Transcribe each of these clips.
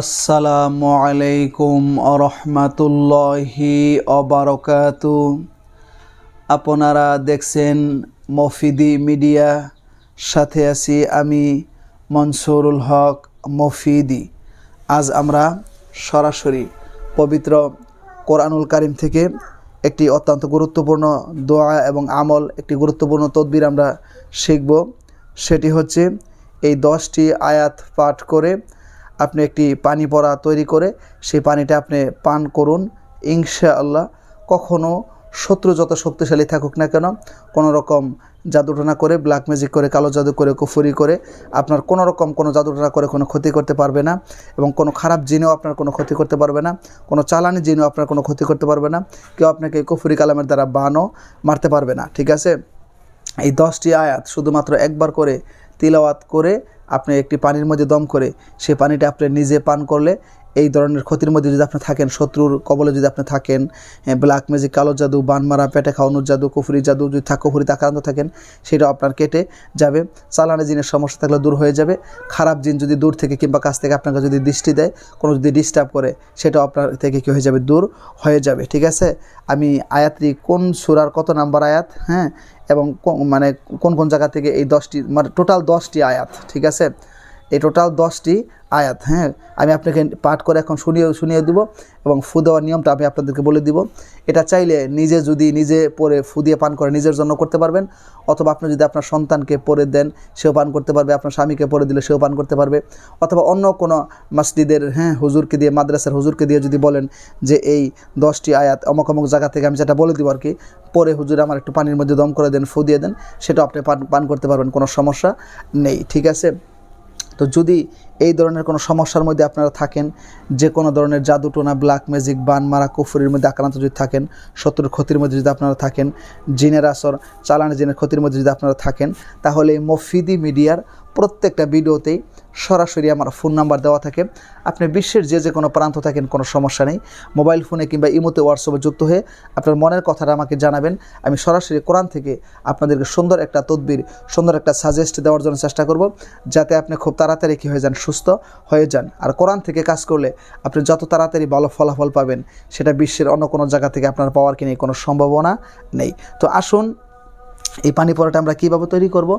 আসসালামু আলাইকুম আরহামাতুল্লাহি অবারকাতু আপনারা দেখছেন মফিদি মিডিয়া, সাথে আছি আমি মনসুরুল হক মফিদি। আজ আমরা সরাসরি পবিত্র কোরআনুল কারিম থেকে একটি অত্যন্ত গুরুত্বপূর্ণ দোয়া এবং আমল, একটি গুরুত্বপূর্ণ তদবির আমরা শিখব। সেটি হচ্ছে এই দশটি আয়াত পাঠ করে আপনি একটি পানি পড়া তৈরি করে সেই পানিটা আপনি পান করুন, ইনশাআল্লাহ। কখনো শত্রু যত শক্তিশালী থাকুক না কেন কোনো রকম জাদুটনা করে ব্ল্যাক ম্যাজিক করে, কালো জাদু করে, কুফুরি করে আপনার কোনো রকম কোনো জাদুটনা করে কোনো ক্ষতি করতে পারবে না এবং কোনো খারাপ জিনেও আপনার কোনো ক্ষতি করতে পারবে না, কোনো চালানি জিনেও আপনার কোনো ক্ষতি করতে পারবে না, কেউ আপনাকে কুফুরি কালামের দ্বারা বানও মারতে পারবে না, ঠিক আছে? এই দশটি আয়াত শুধুমাত্র একবার করে তিলাওয়াত করে আপনি একটি পানির মধ্যে দম করে সেই পানিটা আপনি নিজে পান করলে এই ধরনের ক্ষতির মধ্যে যদি আপনি থাকেন, শত্রুর কবলে যদি আপনি থাকেন ব্ল্যাক ম্যাজিক কালো জাদু, বান মারা, পেটে খাওয়ানোর জাদু, কুফুরি জাদু, যদি থাক কুফুরিতে আক্রান্ত থাকেন সেটা আপনার কেটে যাবে। চালানি জিনের সমস্যা থাকলে দূর হয়ে যাবে। খারাপ জিন যদি দূর থেকে কিংবা কাছ থেকে আপনাকে যদি দৃষ্টি দেয়, কোনো যদি ডিস্টার্ব করে সেটা আপনার থেকে কী হয়ে যাবে? দূর হয়ে যাবে, ঠিক আছে? আমি আয়াতটি কোন সুরার কত নাম্বার আয়াত? হ্যাঁ? এবং মানে কোন কোন জায়গা থেকে এই দশটি মানে টোটাল দশটি আয়াত, ঠিক আছে? এই টোটাল দশটি আয়াত হ্যাঁ? আমি আপনাকে পাঠ করে এখন শুনিয়ে শুনিয়ে দিব এবং ফু দেওয়ার নিয়মটা আমি আপনাদেরকে বলে দিব। এটা চাইলে নিজে যদি নিজে পরে ফু দিয়ে পান করে নিজের জন্য করতে পারবেন, অথবা আপনি যদি আপনার সন্তানকে পরে দেন, সেও পান করতে পারবে, আপনার স্বামীকে পরে দিলে সেও পান করতে পারবে। অথবা অন্য কোনো মসজিদের হ্যাঁ হুজুরকে দিয়ে, মাদ্রাসার হুজুরকে দিয়ে যদি বলেন যে এই দশটি আয়াত অমুক অমুক জায়গা থেকে আমি যেটা বলে দিব আর কি, পরে হুজুর আমার একটু পানির মধ্যে দম করে দেন, ফু দিয়ে দেন, সেটা আপনি পান পান করতে পারবেন, কোনো সমস্যা নেই, ঠিক আছে? তো যদি এই ধরনের কোনো সমস্যার মধ্যে আপনারা থাকেন, যে কোনো ধরনের জাদুটোনা ব্ল্যাক ম্যাজিক বান মারা, কুফুরির মধ্যে আক্রান্ত যদি থাকেন, শত্রুর ক্ষতির মধ্যে যদি আপনারা থাকেন, জিনের আসর, চালানের জিনের ক্ষতির মধ্যে যদি আপনারা থাকেন, তাহলে এই মফিদি মিডিয়ার প্রত্যেকটা ভিডিওতেই সরাসরি আমার ফোন নাম্বার দেওয়া থাকে। আপনি বিশ্বের যে যে কোনো প্রান্ত থাকেন, কোনো সমস্যা নেই। মোবাইল ফোনে কিংবা ইমোতে হোয়াটসঅ্যাপে যুক্ত হয়ে আপনার মনের কথাটা আমাকে জানাবেন। আমি সরাসরি কোরআন থেকে আপনাদেরকে সুন্দর একটা তদবির, সুন্দর একটা সাজেস্ট দেওয়ার জন্য চেষ্টা করব, যাতে আপনি খুব তাড়াতাড়ি কী হয়ে যান, সুস্থ হয়ে যান। আর কোরআন থেকে কাজ করলে আপনি যত তাড়াতাড়ি ভালো ফলাফল পাবেন, সেটা বিশ্বের অন্য কোনো জায়গা থেকে আপনার পাওয়ার কি নেই, কোনো সম্ভাবনা নেই। তো আসুন এই পানি পরোটা আমরা কীভাবে তৈরি করব?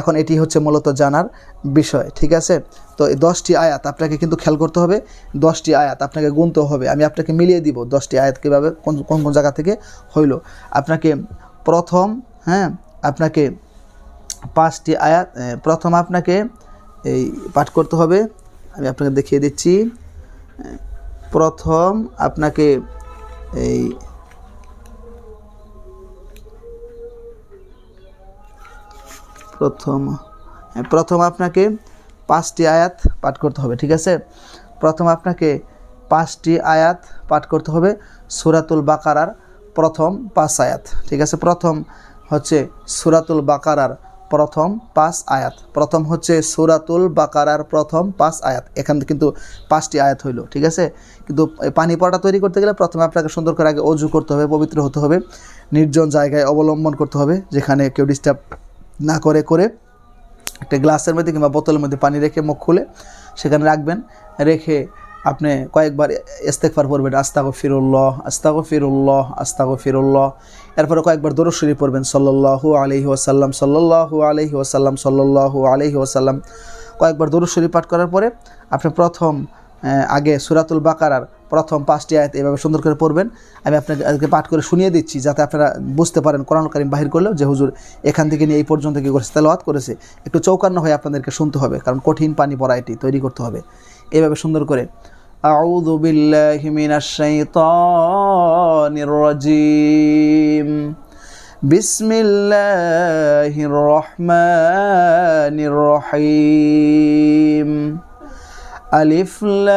এখন এটি হচ্ছে মূলত জানার বিষয়, ঠিক আছে? তো এই দশটি আয়াত আপনাকে কিন্তু খেয়াল করতে হবে। দশটি আয়াত আপনাকে গুনতে হবে। আমি আপনাকে মিলিয়ে দিব দশটি আয়াত কীভাবে, কোন কোন কোন জায়গা থেকে হইল। আপনাকে প্রথম হ্যাঁ আপনাকে পাঁচটি আয়াত প্রথম আপনাকে এই পাঠ করতে হবে। আমি আপনাকে দেখিয়ে দিচ্ছি। প্রথম আপনাকে এই প্রথম হ্যাঁ, প্রথম আপনাকে পাঁচটি আয়াত পাঠ করতে হবে ঠিক আছে? প্রথম আপনাকে পাঁচটি আয়াত পাঠ করতে হবে সুরাতুল বাকারার প্রথম পাঁচ আয়াত ঠিক আছে? প্রথম হচ্ছে সুরাতুল বাকারার প্রথম পাঁচ আয়াত প্রথম হচ্ছে সুরাতুল বাকারার প্রথম পাঁচ আয়াত এখান কিন্তু পাঁচটি আয়াত হইল ঠিক আছে? কিন্তু পানি পড়া তৈরি করতে গেলে প্রথমে আপনাকে সুন্দর করে আগে অজু করতে হবে পবিত্র হতে হবে নির্জন জায়গায় অবলম্বন করতে হবে যেখানে কেউ ডিস্টার্ব না করে করে একটা গ্লাসের মধ্যে কিংবা বোতলের মধ্যে পানি রেখে মুখ খুলে সেখানে রাখবেন। রেখে আপনি কয়েকবার ইস্তেকফার পড়বেন আস্তাগো ফিরুল্লাহ আস্তাগো ফিরুল্লাহ আস্তাগো ফিরুল্লাহ এরপরে কয়েকবার দরশরী পড়বেন সল্লাহু আলহি ওয়াসাল্লাম সল্লাহু আলহি ওয়াসাল্লাম সল্লাহু আলহি ওয়াসাল্লাম। কয়েকবার দরশরী পাঠ করার পরে আপনি প্রথম আগে সুরাতুল বাকারার প্রথম পাঁচটি আয়াত এভাবে সুন্দর করে পড়বেন আমি আপনাকে আজকে পাঠ করে শুনিয়ে দিচ্ছি যাতে আপনারা বুঝতে পারেন কোরআন কারিম বাহির করলেও যে হুজুর এখান থেকে নিয়ে এই পর্যন্ত কী করেছে তেলাওয়াত করেছে একটু চৌকান্ন হয়ে আপনাদেরকে শুনতে হবে কারণ কঠিন পানি পড়া এটি তৈরি করতে হবে এভাবে সুন্দর করে أعوذ بالله من الشيطان الرجيم بسم الله الرحمن الرحيم আলিফ লাম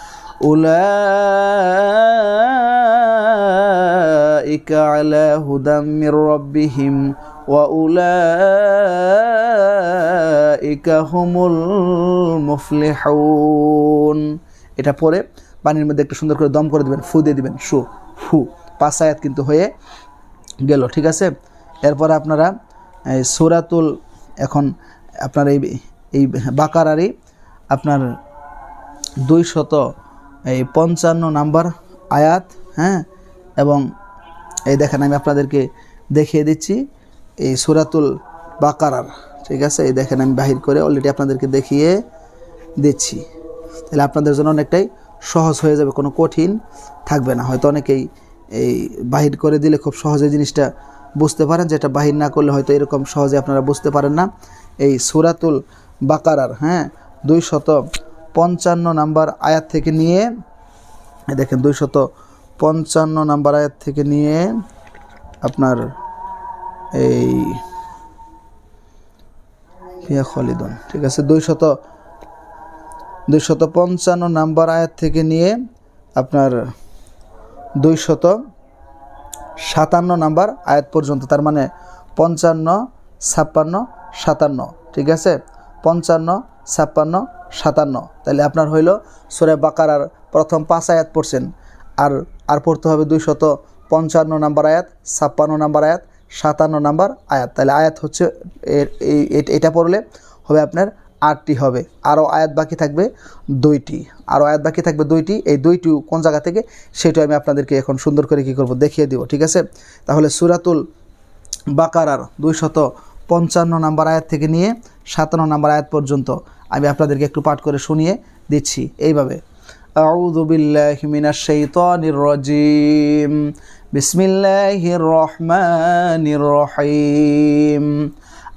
أولئك على هدى من ربهم وأولئك هم المفلحون এটা পরে পানির মধ্যে একটু সুন্দর করে দম করে দিবেন ফু দিয়ে দিবেন শু ফু পাঁচ আয়াত কিন্তু হয়ে গেল ঠিক আছে এরপর আপনারা এই সুরাতুল এখন আপনার এই এই বাকারারই আপনার দুই শত এই পঞ্চান্ন নাম্বার আয়াত হ্যাঁ? এবং এই দেখেন, আমি আপনাদেরকে দেখিয়ে দিচ্ছি এই সুরাতুল বাকারার, ঠিক আছে? এই দেখেন, আমি বাহির করে অলরেডি আপনাদেরকে দেখিয়ে দিচ্ছি। তাহলে আপনাদের জন্য অনেকটাই সহজ হয়ে যাবে, কোনো কঠিন থাকবে না। হয়তো অনেকেই এই বাহির করে দিলে খুব সহজে জিনিসটা বুঝতে পারেন, যেটা বাহির না করলে হয়তো এরকম সহজে আপনারা বুঝতে পারেন না। এই সুরাতুল বাকারার হ্যাঁ? দুই শত পঞ্চান্ন নাম্বার আয়াত থেকে নিয়ে দেখেন দুই শত পঞ্চান্ন নাম্বার আয়াত থেকে নিয়ে আপনার এই ফিয়া খলিদন, ঠিক আছে? দুই শত দুই শত পঞ্চান্ন নাম্বার আয়াত থেকে নিয়ে আপনার দুই শত সাতান্ন নাম্বার আয়াত পর্যন্ত, তার মানে পঞ্চান্ন, ছাপ্পান্ন, সাতান্ন, ঠিক আছে? পঞ্চান্ন ছাপ্পান্ন, সাতান্ন। তাহলে আপনার হইল সুরে বাকারার প্রথম পাঁচ আয়াত পড়ছেন। আর আর পড়তে হবে দুই শত পঞ্চান্ন নাম্বার আয়াত, ছাপ্পান্ন নাম্বার আয়াত, সাতান্ন নাম্বার আয়াত। তাহলে আয়াত হচ্ছে এর, এই এটা পড়লে হবে আপনার আটটি হবে। আরও আয়াত বাকি থাকবে দুইটি। আরও আয়াত বাকি থাকবে দুইটি। এই দুইটি কোন জায়গা থেকে, সেটা আমি আপনাদেরকে এখন সুন্দর করে কী করব দেখিয়ে দিব, ঠিক আছে? তাহলে সুরাতুল বাকারার দুই শত পঞ্চান্ন নাম্বার আয়াত থেকে নিয়ে সাতান্ন নাম্বার আয়াত পর্যন্ত আমি আপনাদেরকে একটু পাঠ করে শুনিয়ে দিচ্ছি এইভাবে أعوذ بالله من الشيطان الرجيم بسم الله الرحمن الرحيم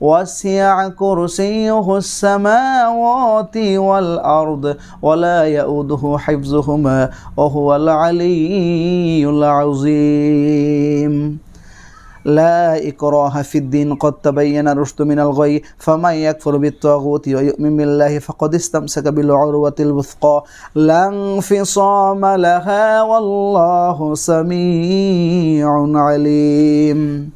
وسع كرسيه السماوات والأرض ولا يؤوده حفظهما وهو العلي العظيم. لا إكراه في الدين قد تبين الرشد من الغي فمن يكفر بالطاغوت ويؤمن بالله فقد استمسك بالعروة الوثقى. لا انفصام لها والله سميع عليم.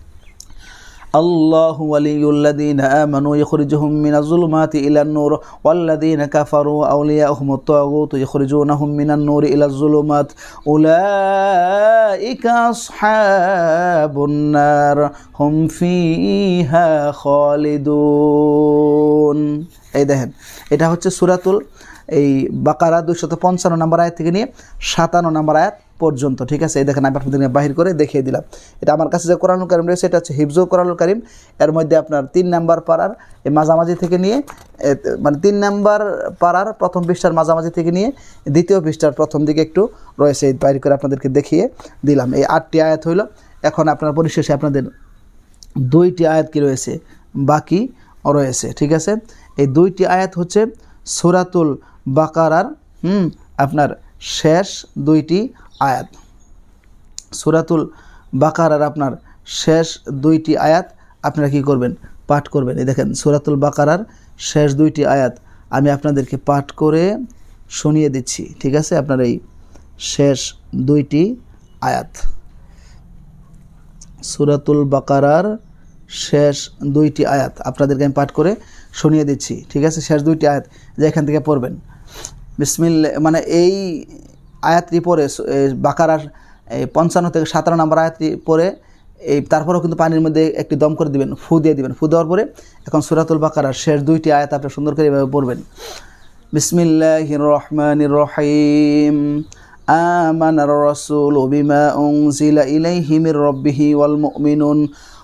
الله ولي الذين آمنوا يخرجهم من الظلمات إلى النور والذين كفروا أولياءهم الطاغوت يخرجونهم من النور إلى الظلمات أولئك أصحاب النار هم فيها خالدون এই দেখেন এটা হচ্ছে সুরাতুল এই বাকারা দুইশত পঞ্চান্ন নম্বর আয়াত থেকে নিয়ে সাতান্ন নম্বর আয়াত পর্যন্ত, ঠিক আছে? এই দেখেন আমি আপনাদের বাহির করে দেখিয়ে দিলাম। এটা আমার কাছে যে কোরআনুল কারিম রয়েছে, এটা হচ্ছে হিফজু কোরআনুল কারিম। এর মধ্যে আপনার তিন নাম্বার পাড়ার এই মাঝামাঝি থেকে নিয়ে মানে তিন নাম্বার পাড়ার প্রথম পৃষ্ঠার মাঝামাঝি থেকে নিয়ে, দ্বিতীয় পৃষ্ঠার প্রথম দিকে একটু রয়েছে, এই বাইর করে আপনাদেরকে দেখিয়ে দিলাম। এই আটটি আয়াত হইল। এখন আপনার পরিশেষে আপনাদের দুইটি আয়াত কি রয়েছে? বাকি রয়েছে, ঠিক আছে? এই দুইটি আয়াত হচ্ছে সুরাতুল বাকারার, হুম, আপনার শেষ দুইটি আয়াত। সুরাতুল বাকারার আপনার শেষ দুইটি আয়াত আপনারা কি করবেন? পাঠ করবেন। এই দেখেন, সুরাতুল বাকারার শেষ দুইটি আয়াত আমি আপনাদেরকে পাঠ করে শুনিয়ে দিচ্ছি। ঠিক আছে? আপনার এই শেষ দুইটি আয়াত। সুরাতুল বাকারার শেষ দুইটি আয়াত আপনাদেরকে আমি পাঠ করে শুনিয়ে দিচ্ছি ঠিক আছে শেষ দুইটি আয়াত যে এখান থেকে পড়বেন বিসমিল্লা মানে এই আয়াতটি পরে সু- এই বাকারার এই পঞ্চান্ন থেকে সাতান্ন নম্বর আয়াতটি পরে এই তারপরেও কিন্তু পানির মধ্যে একটি দম করে দিবেন ফু দিয়ে দিবেন ফু দেওয়ার পরে এখন সুরাতুল বাকারার শেষ দুইটি আয়াত আপনি সুন্দর করে এভাবে পড়বেন بسم الله الرحمن الرحيم آمن الرسول بما أنزل إليه من ربه والمؤمنون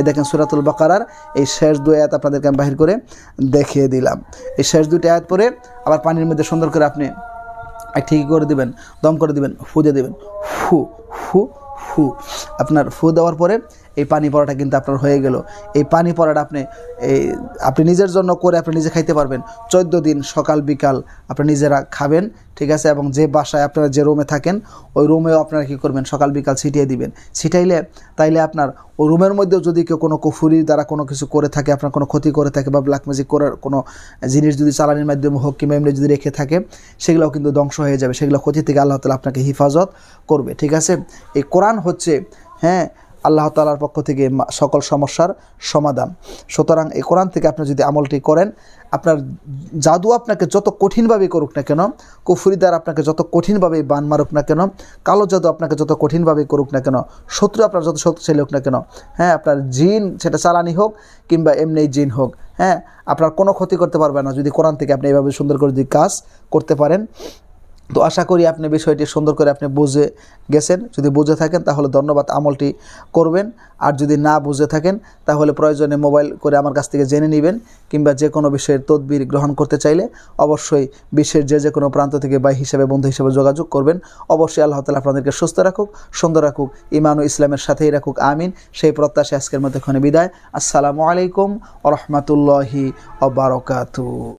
এই দেখেন সুরাতুল বকারার এই শেষ দুই আয়াত আপনাদেরকে আমি বাহির করে দেখিয়ে দিলাম। এই শেষ দুটি আয়াত পরে আবার পানির মধ্যে সুন্দর করে আপনি ঠিক করে দিবেন, দম করে দিবেন, ফু দিয়ে দেবেন। ফু ফু ফু। আপনার ফু দেওয়ার পরে এই পানি পড়াটা কিন্তু আপনার হয়ে গেল। এই পানি পড়াটা আপনি, এই আপনি নিজের জন্য করে আপনি নিজে খাইতে পারবেন। চোদ্দ দিন সকাল, বিকাল আপনি নিজেরা খাবেন, ঠিক আছে? এবং যে বাসায় আপনারা যে রুমে থাকেন, ওই রুমেও আপনারা কী করবেন? সকাল, বিকাল ছিটিয়ে দিবেন। ছিটাইলে তাইলে আপনার ওই রুমের মধ্যেও যদি কেউ কোনো কুফুরির দ্বারা কোনো কিছু করে থাকে, আপনার কোনো ক্ষতি করে থাকে বা ব্ল্যাক ম্যাজিক করার কোনো জিনিস যদি চালানির মাধ্যমে হোক কিংবা এমনি যদি রেখে থাকে, সেগুলোও কিন্তু ধ্বংস হয়ে যাবে। সেগুলো ক্ষতি থেকে আল্লাহ তালা আপনাকে হেফাজত করবে, ঠিক আছে? এই কোরআন হচ্ছে হ্যাঁ আল্লাহ তালার পক্ষ থেকে সকল সমস্যার সমাধান। সুতরাং এই কোরআন থেকে আপনি যদি আমলটি করেন, আপনার জাদু আপনাকে যত কঠিনভাবে করুক না কেন কুফুরিদার আপনাকে যত কঠিনভাবে বান মারুক না কেন, কালো জাদু আপনাকে যত কঠিনভাবে করুক না কেন, শত্রু আপনার যত শক্তিশালী হোক না কেন হ্যাঁ আপনার জিন সেটা চালানি হোক কিংবা এমনি জিন হোক হ্যাঁ আপনার কোনো ক্ষতি করতে পারবে না যদি কোরআন থেকে আপনি এইভাবে সুন্দর করে যদি কাজ করতে পারেন। তো আশা করি আপনি বিষয়টি সুন্দর করে আপনি বুঝে গেছেন। যদি বুঝে থাকেন, তাহলে ধন্যবাদ আমলটি করবেন। আর যদি না বুঝে থাকেন, তাহলে প্রয়োজনে মোবাইল করে আমার কাছ থেকে জেনে নেবেন কিংবা যে কোনো বিষয়ের তদবির গ্রহণ করতে চাইলে অবশ্যই বিশ্বের যে যে কোনো প্রান্ত থেকে বাই হিসেবে, বন্ধু হিসেবে যোগাযোগ করবেন। অবশ্যই আল্লাহ তালা আপনাদেরকে সুস্থ রাখুক, সুন্দর রাখুক ইমান ও ইসলামের সাথেই রাখুক, আমিন। সেই প্রত্যাশা আজকের মধ্যে বিদায়। আসসালামু আলাইকুম রহমতুল্লাহি অবরকাতু